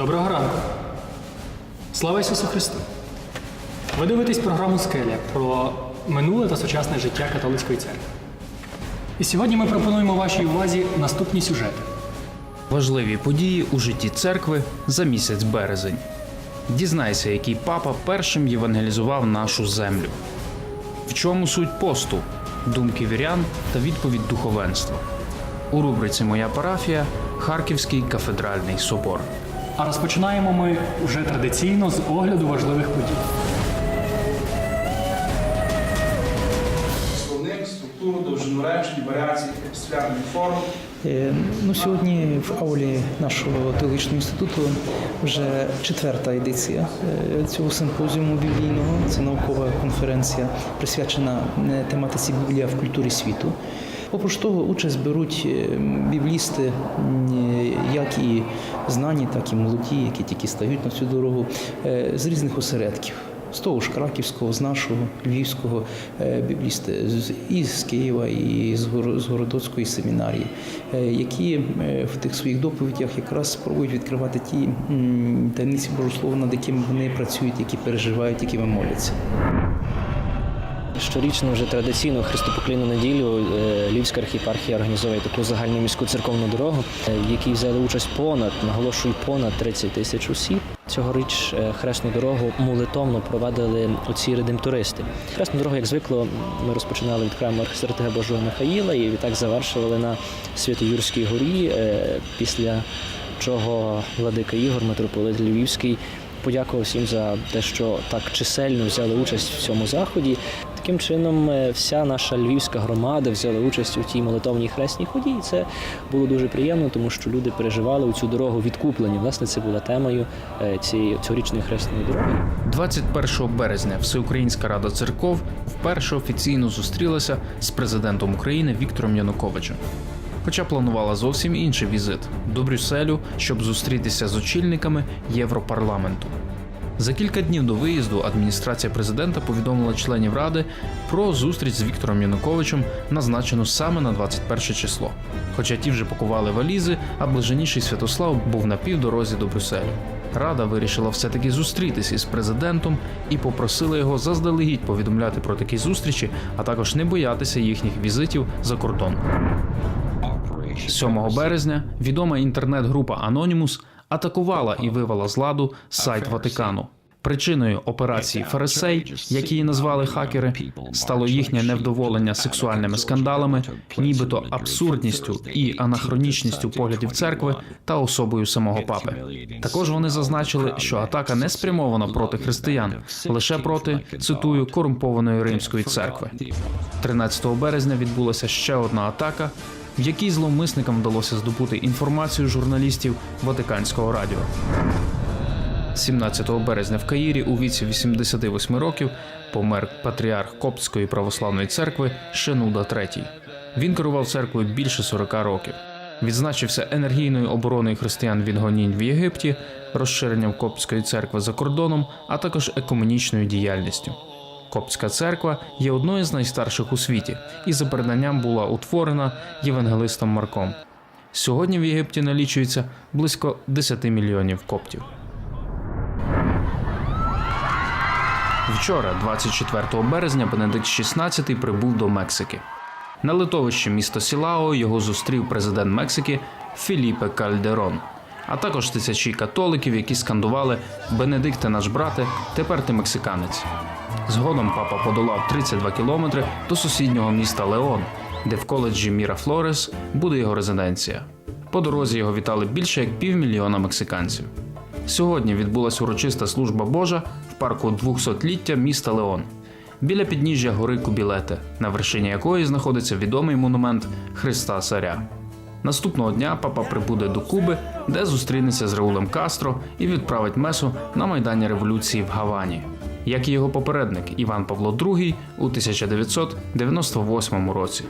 Доброго ранку. Слава Ісусу Христу! Ви дивитесь програму Скеля про минуле та сучасне життя католицької церкви. І сьогодні ми пропонуємо вашій увазі наступні сюжети. Важливі події у житті церкви за місяць березень. Дізнайся, який папа першим євангелізував нашу землю. В чому суть посту, думки вірян та відповідь духовенства. У рубриці Моя парафія Харківський кафедральний собор. А розпочинаємо ми вже традиційно з огляду важливих подій. словник, структуру, довжину речень, варіації, епістолярний форм. Е, Ну, сьогодні в аулі нашого теологічного інституту вже четверта едиція е, цього симпозіуму біблійного. Це наукова конференція, присвячена е, тематиці Біблія в культурі світу. Попри того, участь беруть е, біблісти, е, як і знані, так і молоді, які тільки стають на цю дорогу, е, з різних осередків. З того ж Краківського, з нашого, Львівського біблісти, і з Києва, і з Городоцької семінарії, які в тих своїх доповідях якраз спробують відкривати ті таємниці Богослова, над якими вони працюють, які переживають, якими моляться. Щорічно вже традиційно Христопоклінну неділю Львівська архієпархія організовує таку загальну міську церковну дорогу, е, в якій взяли участь понад, наголошую, понад 30 тисяч осіб. Цьогоріч е, хресну дорогу молитовно провадили оці редемтористи. Хресну дорогу, як звикло, ми розпочинали від храму архістратига Божого Михаїла і відтак завершували на Свято-Юрській горі, е, після чого владика Ігор, митрополит Львівський, подякував всім за те, що так чисельно взяли участь в цьому заході. Таким чином, е, вся наша львівська громада взяла участь у тій молитовній хресній ході. І це було дуже приємно, тому що люди переживали у цю дорогу відкуплені. Власне, це була темою е, цієї цьогорічної хресної дороги. 21 березня Всеукраїнська рада церков вперше офіційно зустрілася з президентом України Віктором Януковичем. Хоча планувала зовсім інший візит до Брюсселю, щоб зустрітися з очільниками Європарламенту. За кілька днів до виїзду адміністрація президента повідомила членів ради про зустріч з Віктором Януковичем, назначену саме на 21 число. Хоча ті вже пакували валізи, а блаженніший Святослав був на півдорозі до Брюсселю. Рада вирішила все-таки зустрітися із президентом і попросила його заздалегідь повідомляти про такі зустрічі, а також не боятися їхніх візитів за кордон. 7 березня відома інтернет-група Anonymous атакувала і вивела з ладу сайт Ватикану. Причиною операції Фарисей, які її назвали хакери, стало їхнє невдоволення сексуальними скандалами, нібито абсурдністю і анахронічністю поглядів церкви та особою самого папи. Також вони зазначили, що атака не спрямована проти християн, лише проти цитую корумпованої римської церкви. 13 березня відбулася ще одна атака, в якій зловмисникам вдалося здобути інформацію журналістів Ватиканського радіо. 17 березня в Каїрі у віці 88 років помер патріарх Коптської православної церкви Шенуда III. Він керував церквою більше 40 років. Відзначився енергійною обороною християн від гонінь в Єгипті, розширенням Коптської церкви за кордоном, а також екуменічною діяльністю. Коптська церква є одною з найстарших у світі і за переданням була утворена євангелистом Марком. Сьогодні в Єгипті налічується близько 10 мільйонів коптів. Вчора, 24 березня, Бенедикт XVI прибув до Мексики. На литовищі міста Сілао його зустрів президент Мексики Філіпе Кальдерон, а також тисячі католиків, які скандували Бенедикте наш брате, тепер ти мексиканець. Згодом папа подолав 32 кілометри до сусіднього міста Леон, де в коледжі Міра Флорес буде його резиденція. По дорозі його вітали більше як півмільйона мексиканців. Сьогодні відбулася урочиста служба Божа в парку 200-ліття міста Леон біля підніжжя гори Кубілете, на вершині якої знаходиться відомий монумент Христа Царя. Наступного дня папа прибуде до Куби, де зустрінеться з Раулем Кастро і відправить месу на майдані революції в Гавані, як і його попередник Іван Павло II у 1998 році.